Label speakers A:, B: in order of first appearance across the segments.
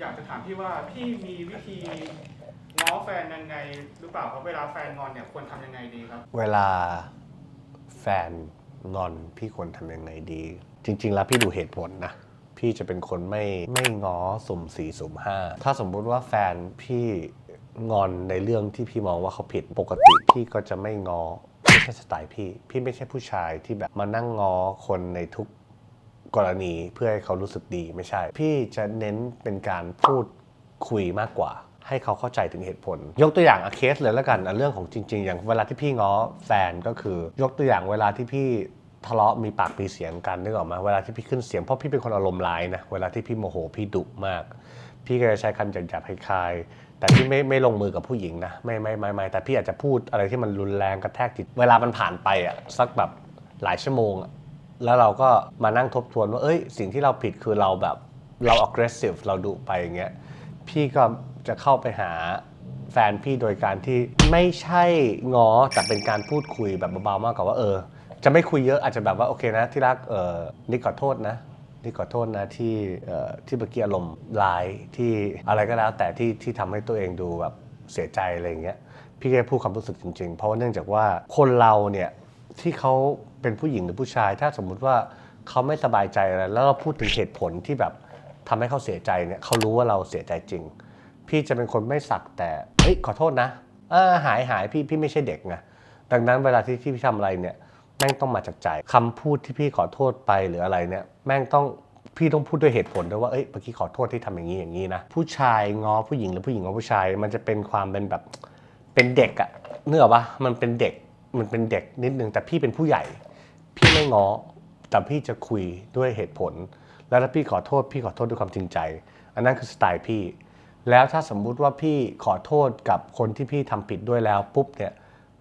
A: อยากจะถามพี่ว่าพี่มีวิธีง้อแฟนยังไงหรือเปล่าครับเวลาแฟนงอนเนี่ยควรทำยังไงดีครับ
B: เวลาแฟนงอนพี่ควรทำยังไงดี จริง ๆ แล้วพี่ดูเหตุผลนะ พี่จะเป็นคนไม่ไม่ง้อสุ่มสี่สุ่มห้าถ้าสมมุติว่าแฟนพี่งอนในเรื่องที่พี่มองว่าเขาผิดปกติพี่ก็จะไม่ง้อไม่ใช่สไตล์พี่ พี่ไม่ใช่ผู้ชายที่แบบมานั่งง้อคนในทุก กรณีเพื่อให้เขารู้สึกดีไม่ใช่ พี่จะเน้นเป็นการพูดคุยมากกว่า ให้เขาเข้าใจถึงเหตุผล ยกตัวอย่างอเคสเลยแล้วกันเรื่องของจริง ๆ อย่างเวลาที่พี่ง้อแฟนก็คือ ยกตัวอย่างเวลาที่พี่ทะเลาะมีปากมีเสียงกันนึกออกไหมาเวลาที่พี่ขึ้นเสียงเพราะพี่เป็นคนอารมณ์ร้ายนะเวลาที่พี่โมโหพี่ดุมาก พี่ก็จะใช้คำหยาบๆคลายๆแต่พี่ไม่ไม่ลงมือกับผู้หญิงนะไม่ไม่ไม่ไม่แต่พี่อาจจะพูดอะไรที่มันรุนแรงกระแทกจิตเวลามันผ่านไปอะสักแบบหลายชั่วโมงอะ แล้วเราก็มานั่งทบทวนว่าเอ้ยสิ่งที่เราผิดคือเราแบบเรา aggressive เราดุไปอย่างเงี้ยพี่ก็จะเข้าไปหาแฟนพี่โดยการที่ไม่ใช่ง้อแต่เป็นการพูดคุยแบบเบาๆมากกว่าว่าเออ จะไม่คุยเยอะอาจจะแบบว่าโอเคนะที่รักเออนี่ขอโทษนะนี่ขอโทษนะที่เอ่อที่เมื่อกี้อารมณ์ร้ายที่อะไรก็แล้ว แต่ที่ที่ทำให้ตัวเองดูแบบเสียใจอะไรอย่างเงี้ยพี่ก็พูดความรู้สึกจริงๆ เพราะว่าเนื่องจากว่าคนเราเนี่ย ที่เขาเป็นผู้หญิงหรือผู้ชาย ถ้าสมมุติว่าเขาไม่สบายใจอะไรแล้วเราพูดถึงเหตุผลที่แบบทำให้เขาเสียใจเนี่ยเขารู้ว่าเราเสียใจจริง พี่จะเป็นคนไม่สักแต่เฮ้ยขอโทษนะเออหายหายพี่พี่ไม่ใช่เด็กไงดังนั้นเวลาที่ที่พี่ทำอะไรเนี่ยแม่งต้องมาจากใจคำพูดที่พี่ขอโทษไปหรืออะไรเนี่ยแม่งต้องพี่ต้องพูดด้วยเหตุผลด้วยว่า เอ้ย เมื่อกี้ขอโทษที่ทำอย่างนี้อย่างนี้นะ ผู้ชายง้อผู้หญิงหรือผู้หญิงง้อผู้ชาย มันจะเป็นความเป็นแบบ เป็นเด็กอะเนื้อปะมันเป็นเด็ก มันเป็นเด็กนิดนึงแต่พี่เป็นผู้ใหญ่ พี่ไม่ง้อแต่พี่จะคุยด้วยเหตุผล แล้วถ้าพี่ขอโทษ พี่ขอโทษด้วยความจริงใจ อันนั้นคือสไตล์พี่ แล้วถ้าสมมุติว่าพี่ขอโทษกับคนที่พี่ทำผิดด้วยแล้วปุ๊บเนี่ย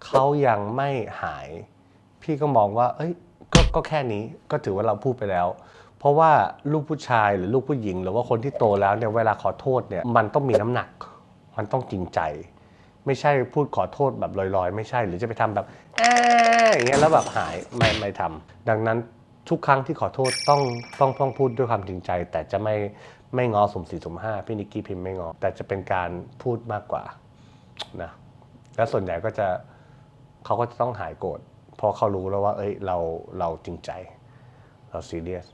B: เขายังไม่หาย พี่ก็มองว่า เอ้ยก็ก็แค่นี้ก็ถือว่าเราพูดไปแล้ว เพราะว่าลูกผู้ชายหรือลูกผู้หญิง หรือว่าคนที่โตแล้วเนี่ยเวลาขอโทษเนี่ยมันต้องมีน้ำหนัก มันต้องจริงใจ ไม่ใช่พูดขอโทษแบบลอยๆ ไม่ใช่หรือจะไปทำแบบแออย่างเงี้ยแล้วแบบหายไม่ไม่ทำดังนั้นทุกครั้งที่ขอโทษต้องต้องต้องพูดด้วยความจริงใจ แต่จะไม่ไม่งอสมสี่สมห้าพี่นิกกี้พิมพ์ไม่งอ แต่จะเป็นการพูดมากกว่านะแล้วส่วนใหญ่ก็จะเขาก็จะต้องหายโกรธเพราะเขารู้แล้วว่า เอ้ยเราเราจริงใจ เราซีเรียส